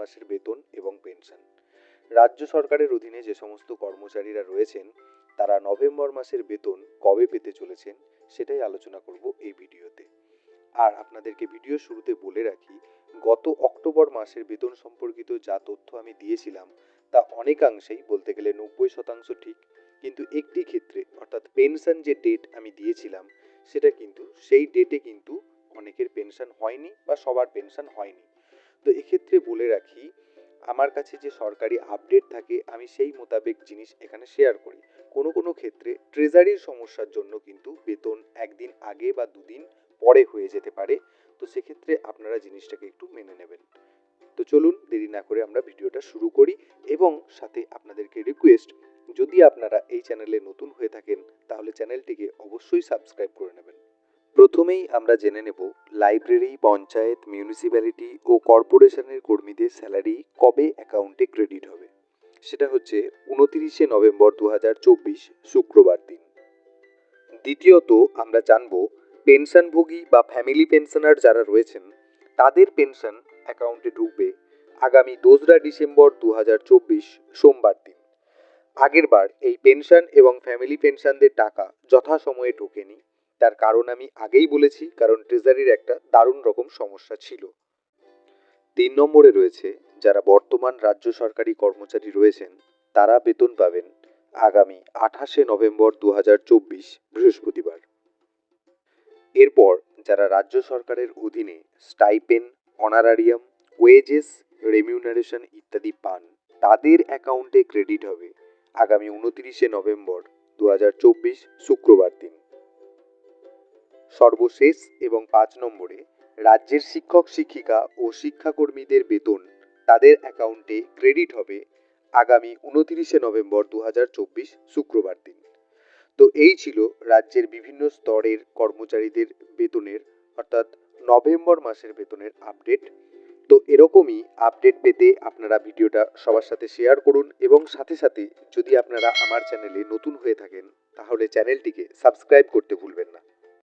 মাসের বেতন এবং পেনশন। রাজ্য সরকারের অধীনে যে সমস্ত কর্মচারীরা রয়েছেন, তারা নভেম্বর মাসের বেতন কবে পেতে চলেছেন সেটাই আলোচনা করব এই ভিডিওতে। আর আপনাদেরকে ভিডিও শুরুতে বলে রাখি, গত অক্টোবর মাসের বেতন সম্পর্কিত যা তথ্য আমি দিয়েছিলাম, তা অনেকাংশেই বলতে গেলে নব্বই শতাংশ ঠিক। কিন্তু একটি ক্ষেত্রে, অর্থাৎ পেনশন যে ডেট আমি দিয়েছিলাম, সেটা কিন্তু সেই ডেটে কিন্তু অনেকের পেনশন হয়নি বা সবার পেনশন হয়নি। তো এক্ষেত্রে বলে রাখি, আমার কাছে যে সরকারি আপডেট থাকে, আমি সেই মোতাবেক জিনিস এখানে শেয়ার করি। কোনো কোনো ক্ষেত্রে ট্রেজারির সমস্যার জন্য কিন্তু বেতন একদিন আগে বা দুদিন পরে হয়ে যেতে পারে। তো সেক্ষেত্রে আপনারা জিনিসটাকে একটু মেনে নেবেন। তো চলুন, দেরি না করে আমরা ভিডিওটা শুরু করি এবং সাথে আপনাদেরকে রিকোয়েস্ট যদি আপনারা এই চ্যানেলে নতুন হয়ে থাকেন, তাহলে চ্যানেলটিকে অবশ্যই সাবস্ক্রাইব করে নেবেন। প্রথমেই আমরা জেনে নেব লাইব্রেরি, পঞ্চায়েত, মিউনিসিপ্যালিটি ও কর্পোরেশনের কর্মীদের স্যালারি কবে অ্যাকাউন্টে ক্রেডিট হবে। সেটা হচ্ছে উনতিরিশে নভেম্বর দু হাজার চব্বিশ, শুক্রবার দিন। দ্বিতীয়ত আমরা জানব পেনশনভোগী বা ফ্যামিলি পেনশনার যারা রয়েছেন, তাদের পেনশন অ্যাকাউন্টে ঢুকবে আগামী দোসরা ডিসেম্বর দু হাজার চব্বিশ, সোমবার দিন। আগেরবার এই পেনশন এবং ফ্যামিলি পেনশনদের টাকা যথাসময়ে ঢোকেনি। তার কারণ আমি আগেই বলেছি, কারণ ট্রেজারির একটা দারুণ রকম সমস্যা ছিল। তিন নম্বরে রয়েছে, যারা বর্তমান রাজ্য সরকারি কর্মচারী রয়েছেন, তারা বেতন পাবেন আগামী আঠাশে নভেম্বর দু হাজার চব্বিশ, বৃহস্পতিবার। এরপর, যারা রাজ্য সরকারের অধীনে স্টাইপেন অনারারিয়াম ওয়েজেস রেমিউনারেশন ইত্যাদি পান, তাদের অ্যাকাউন্টে ক্রেডিট হবে আগামী উনতিরিশে নভেম্বর দু হাজার চব্বিশ, শুক্রবার দিন। সর্বশেষ এবং পাঁচ নম্বরে রাজ্যের শিক্ষক, শিক্ষিকা ও শিক্ষাকর্মীদের বেতন। তাদের অ্যাকাউন্টে ক্রেডিট হবে আগামী উনতিরিশে নভেম্বর দু হাজার চব্বিশ শুক্রবার দিন। তো এই ছিল রাজ্যের বিভিন্ন স্তরের কর্মচারীদের বেতনের, অর্থাৎ নভেম্বর মাসের বেতনের আপডেট। তো এরকমই আপডেট পেতে আপনারা ভিডিওটা সবার সাথে শেয়ার করুন এবং সাথে সাথে যদি আপনারা আমার চ্যানেলে নতুন হয়ে থাকেন, তাহলে চ্যানেলটিকে সাবস্ক্রাইব করতে ভুলবেন